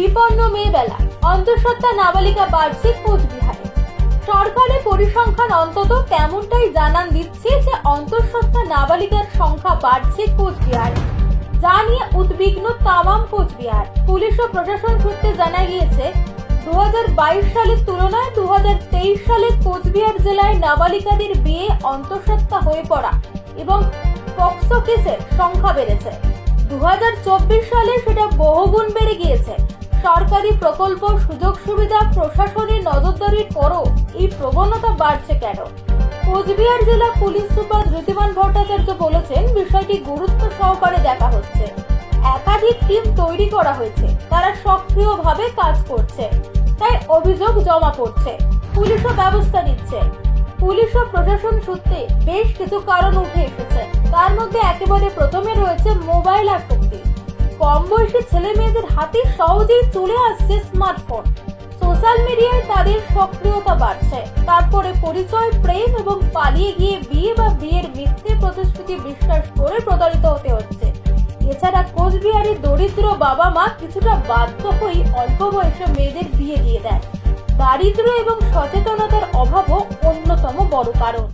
বিপন্ন মেয়েবেলা অন্তঃসত্ত্বা নাবালিকা বার্ষিক কোচবিহারে। সরকারি পরিসংখ্যান অন্তত তেমনটাই জানান দিচ্ছে যে অন্তঃসত্ত্বা নাবালিকার সংখ্যা বাড়ছে কোচবিহারে। যা নিয়ে উদ্বিগ্ন তামাম কোচবিহার। পুলিশ ও প্রশাসন সূত্রে জানা গিয়েছে দু সালের তুলনায় দু তেইশ সালে কোচবিহার জেলায় নাবালিকাদের বিয়ে অন্তঃসত্ত্বা হয়ে পড়া এবং পক্সো কেসের সংখ্যা বেড়েছে। দু হাজার চব্বিশ সালে সেটা বহুগুণ বেড়ে গিয়েছে। সরকারি প্রকল্প, সুযোগ সুবিধা, প্রশাসনের নজরদারির পরও এই প্রবণতা বাড়ছে কেন? কোচবিহার জেলা পুলিশ সুপার ঋতিমান ভট্টাচার্য বলেছেন, বিষয়টি গুরুত্ব সহকারে দেখা হচ্ছে। একাধিক টিম তৈরি করা হয়েছে। তারা সক্রিয়ভাবে কাজ করছে। তাই অভিযোগ জমা পড়ছে। পুলিশও ব্যবস্থা নিচ্ছে। পুলিশ ও প্রশাসন সূত্রে বেশ কিছু কারণ উঠে এসেছে। তার মধ্যে একেবারে প্রথমে রয়েছে মোবাইল আসক্তি কম বয়সী ছেলে মেয়েদের হাতে সহজেই চলে আসছে স্মার্টফোন সোশ্যাল মিডিয়ায় তাদের সক্রিয়তা বাড়ছে। তারপরে পরিচয়, প্রেম এবং পালিয়ে গিয়ে বিয়ে বা বিয়ের মিথ্যে প্রতিশ্রুতি বিশ্বাস করে প্রতারিত হতে হচ্ছে। এছাড়া কোচবিহারের দরিদ্র বাবা মা কিছুটা বাধ্য হয়ে অল্প বয়সে মেয়েদের বিয়ে দিয়ে দেয়। দারিদ্র্য এবং সচেতনতার অভাবও অন্যতম বড় কারণ।